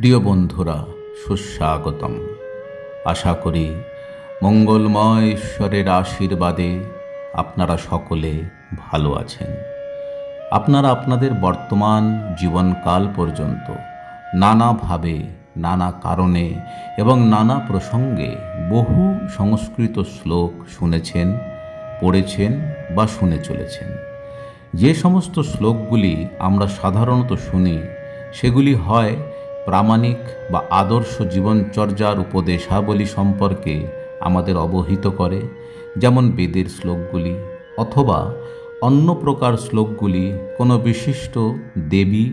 প্রিয় বন্ধুরা, সুস্বাগতম। আশা করি মঙ্গলময় ঈশ্বরের আশীর্বাদে আপনারা সকলে ভালো আছেন। আপনারা আপনাদের বর্তমান জীবনকাল পর্যন্ত নানাভাবে, নানা কারণে এবং নানা প্রসঙ্গে বহু সংস্কৃত শ্লোক শুনেছেন, পড়েছেন বা শুনে চলেছেন। যে সমস্ত শ্লোকগুলি আমরা সাধারণত শুনি, সেগুলি হয় প্রামাণিক বা আদর্শ জীবনচর্যার উপদেশাবলী সম্পর্কে আমাদের অবহিত করে, যেমন বেদের শ্লোকগুলি অথবা অন্য প্রকার শ্লোকগুলি কোনো বিশিষ্ট দেবী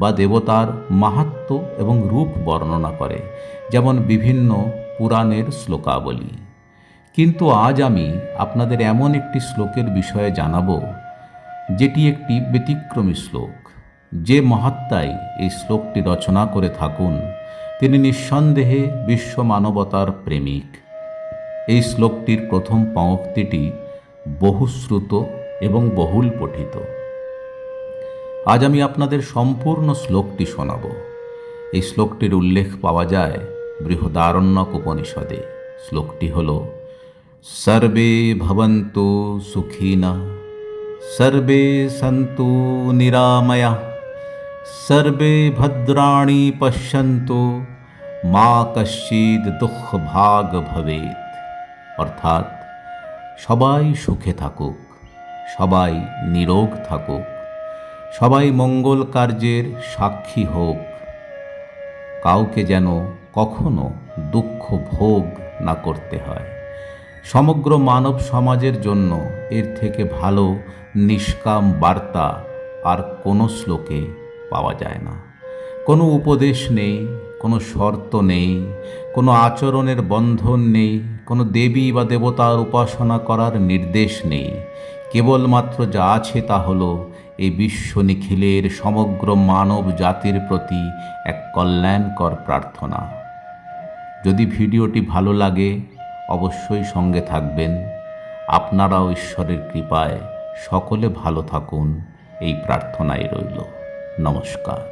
বা দেবতার মাহাত্ম্য এবং রূপ বর্ণনা করে, যেমন বিভিন্ন পুরাণের শ্লোকাবলী। কিন্তু আজ আমি আপনাদের এমন একটি শ্লোকের বিষয়ে জানাব, যেটি একটি ব্যতিক্রমী শ্লোক। যে মহাত্মাই এই শ্লোকটি রচনা করে থাকুন, তিনি নিঃসন্দেহে বিশ্ব মানবতার প্রেমিক। এই শ্লোকটির প্রথম পঙ্ক্তিটি বহুশ্রুত এবং বহুল পঠিত আজ আমি আপনাদের সম্পূর্ণ শ্লোকটি শোনাব। এই শ্লোকটির উল্লেখ পাওয়া যায় বৃহদারণ্যক উপনিষদে। শ্লোকটি হল, সর্বে ভবন্তু সুখিনা, সর্বে সন্তু নিরাময়া। সর্বে ভদ্রাণি পশ্যন্তু মা কশ্চিদ দুঃখ ভাগ ভবেত অর্থাৎ সবাই সুখে থাকুক, সবাই নিরোগ থাকুক, সবাই মঙ্গল কার্যের সাক্ষী হোক। কাউকে যেন কখনো দুঃখ ভোগ না করতে হয়। সমগ্র মানব সমাজের জন্য এর থেকে ভালো নিষ্কাম বার্তা আর কোনো শ্লোকে পাওয়া যায় না। কোনো উপদেশ নেই, কোনো শর্ত নেই, কোনো আচরণের বন্ধন নেই, কোনো দেবী বা দেবতার উপাসনা করার নির্দেশ নেই। কেবলমাত্র যা আছে তা হলো এই বিশ্ব নিখিলের সমগ্র মানব জাতির প্রতি এক কল্যাণকর প্রার্থনা। যদি ভিডিওটি ভালো লাগে, অবশ্যই সঙ্গে থাকবেন। আপনারাও ঈশ্বরের কৃপায় সকলে ভালো থাকুন, এই প্রার্থনাই রইল। নমস্কার।